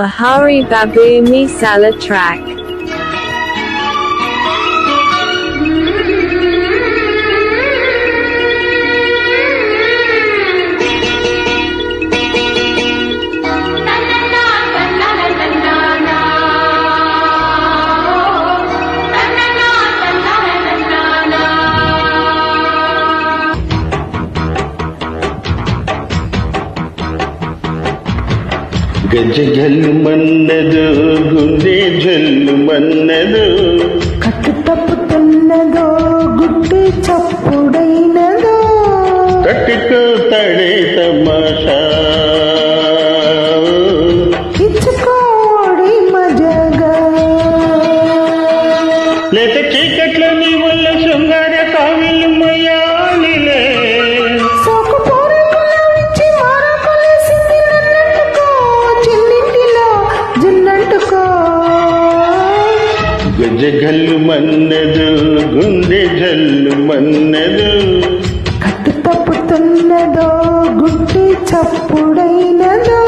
Bahari Babu Misala track. గజ జల్లు మన్నదు గుండె జల్లు మన్నదు. కట్టు తప్పుతున్నదో గుడ్డి చప్పుడైనదో. తట్టుకో తడే గజ గల్లు మన్నదు గుండె జల్లు మన్నదు. కట్టు తప్పుతున్నదో గుడ్డి చప్పుడైనదో.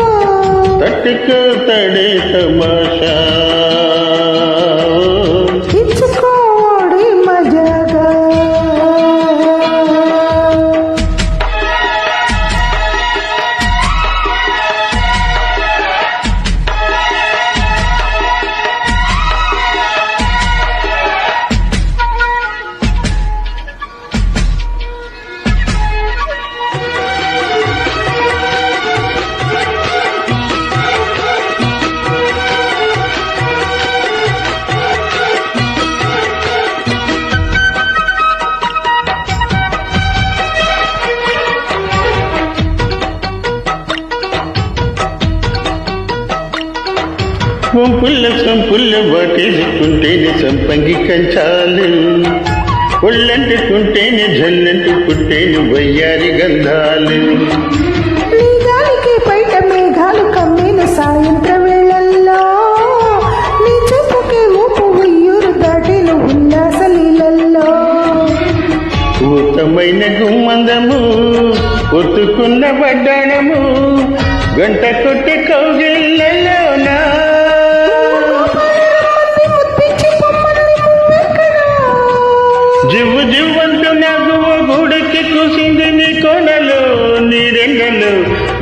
తట్టుకో తడే తమాషా. పుల్ల సంపుల్ల వాటేసుకుంటేనే సంపంగి కంచాలు. ఒళ్ళంటుకుంటేనే జల్లంటుకుంటేనే వయ్యారి గంధాలు. నీ గాలికి బయట మేఘాలు కమ్మిన సాయంత్ర వేళల్లో. నీ చెప్పుకి ఊపు ఉయ్యూరు దాటిన ఉల్లాస లీలల్లో ఊతమైన గుమ్మందము ఒత్తుకున్న వడ్డాణము గంట కొట్టి కౌగిళ్ళలోనా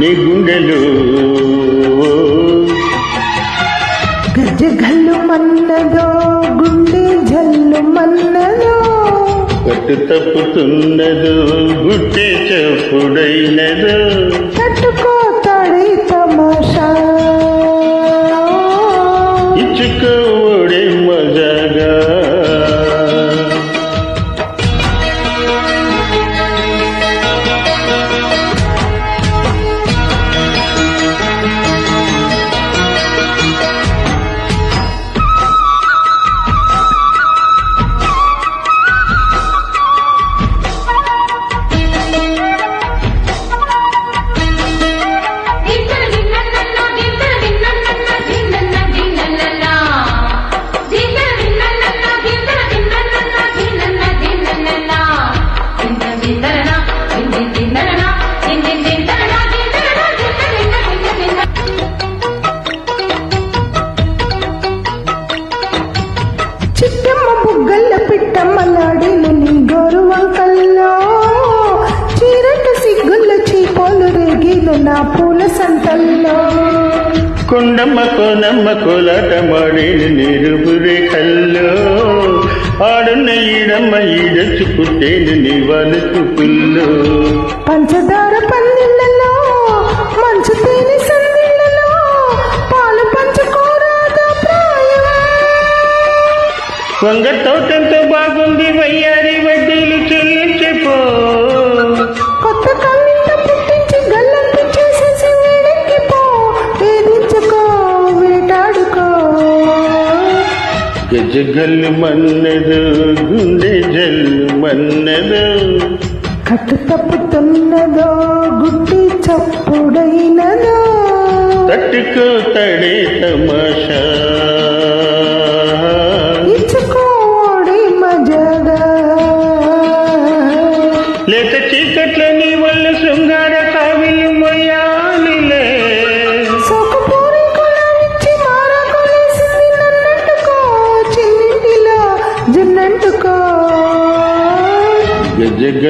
నీ గుండెలు. గజ్జ గల్లు మన్నదో గుండె జల్లు మన్నదో. కట్టు తప్పుతున్నదు గుట్టి చెప్పుడైనదు. బుగ్గల్ల పిట్టమ్మలాడిను నీ గోరు వంకల్లో చీరట సిగ్గుల్ల చీపోలు రేగిను నా పూల సంతల్లో. కొండమ్మ కోనమ్మ కోలాట మాడేను నీరు కల్లో. ఆడున్న ఈడమ్మ ఈడచ్చు పుట్టేను నీ పుల్లు పంచదార వంగ తోటంతో బాగుంది వయ్యారి వడ్డీలు చెల్లించిపో కొత్త కళ్ళింట పుట్టించి గల్లంతు చేసేసి వేడెక్కిపో వేధించుకో వేటాడుకో గజ గల్లు మన్నదు. గుండె జల్లు మన్నదు. కట్టు తప్పుతున్నదో గుడ్డి చప్పుడైనదో తట్టుకో తడే తమాషా.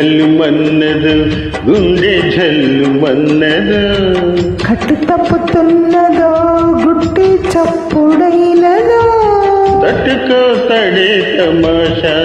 జగల్లు మన్నదు గుండె జల్లు మన్నదు. కట్టు తప్పుతున్నదో గుట్టి చప్పుడైనదో. తట్టుకో తడే తమాషా.